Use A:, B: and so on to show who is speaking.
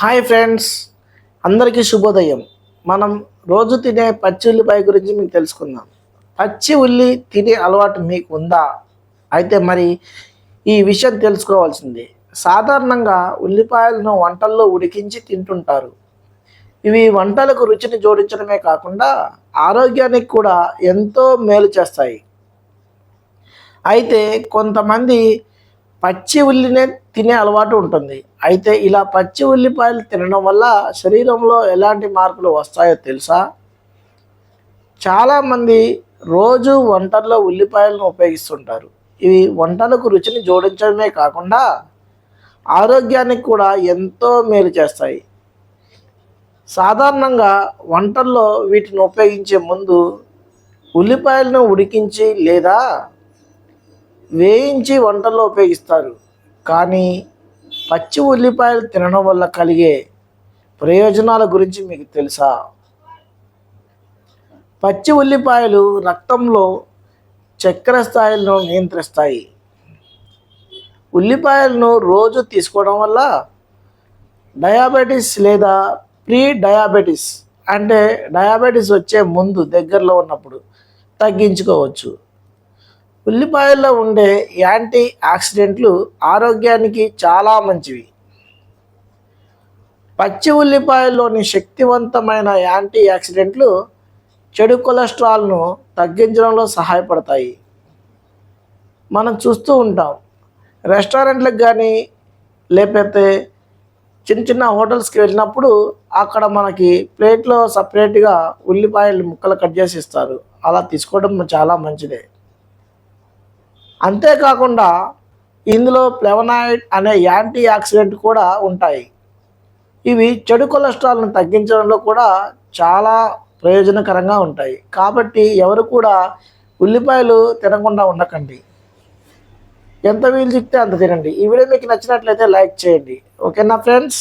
A: Hi friends అందరికీ శుభోదయం. మనం రోజు తినే పచ్చి ఉల్లిపాయ గురించి మీకు తెలుసుకుందాం. పచ్చి ఉల్లి తినే అలవాటు మీకు ఉందా? అయితే మరి ఈ విషయం తెలుసుకోవాల్సింది. సాధారణంగా ఉల్లిపాయలను వంటల్లో ఉడికించి తింటుంటారు. ఇవి వంటలకు రుచిని జోడించడమే కాకుండా ఆరోగ్యానికి కూడా ఎంతో మేలు చేస్తాయి. అయితే కొంతమంది పచ్చి ఉల్లినే తినే అలవాటు ఉంటుంది. అయితే ఇలా పచ్చి ఉల్లిపాయలు తినడం వల్ల శరీరంలో ఎలాంటి మార్పులు వస్తాయో తెలుసా? చాలామంది రోజు వంటల్లో ఉల్లిపాయలను ఉపయోగిస్తుంటారు. ఇవి వంటలకు రుచిని జోడించడమే కాకుండా ఆరోగ్యానికి కూడా ఎంతో మేలు చేస్తాయి. సాధారణంగా వంటల్లో వీటిని ఉపయోగించే ముందు ఉల్లిపాయలను ఉడికించి లేదా వేయించి వంటల్లో ఉపయోగిస్తారు. కానీ పచ్చి ఉల్లిపాయలు తినడం వల్ల కలిగే ప్రయోజనాల గురించి మీకు తెలుసా? పచ్చి ఉల్లిపాయలు రక్తంలో చక్కెర స్థాయిలను నియంత్రిస్తాయి. ఉల్లిపాయలను రోజు తీసుకోవడం వల్ల డయాబెటీస్ లేదా ప్రీ డయాబెటీస్ అంటే డయాబెటీస్ వచ్చే ముందు దగ్గరలో ఉన్నప్పుడు తగ్గించుకోవచ్చు. ఉల్లిపాయల్లో ఉండే యాంటీ ఆక్సిడెంట్లు ఆరోగ్యానికి చాలా మంచివి. పచ్చి ఉల్లిపాయల్లోని శక్తివంతమైన యాంటీ ఆక్సిడెంట్లు చెడు కొలెస్ట్రాల్ను తగ్గించడంలో సహాయపడతాయి. మనం చూస్తూ ఉంటాం. రెస్టారెంట్లకు కానీ లేకపోతే చిన్న చిన్న హోటల్స్కి వెళ్ళినప్పుడు అక్కడ మనకి ప్లేట్లో సపరేట్గా ఉల్లిపాయలు ముక్కలు కట్ చేసి ఇస్తారు. అలా తీసుకోవడం చాలా మంచిదే. అంతేకాకుండా ఇందులో ప్లెవనాయిడ్ అనే యాంటీ ఆక్సిడెంట్ కూడా ఉంటాయి. ఇవి చెడు కొలెస్ట్రాల్ను తగ్గించడంలో కూడా చాలా ప్రయోజనకరంగా ఉంటాయి. కాబట్టి ఎవరు కూడా ఉల్లిపాయలు తినకుండా ఉండకండి. ఎంత వీలు చిక్తే అంత తినండి. ఈ వీడియో మీకు నచ్చినట్లయితే లైక్ చేయండి. ఓకేనా ఫ్రెండ్స్?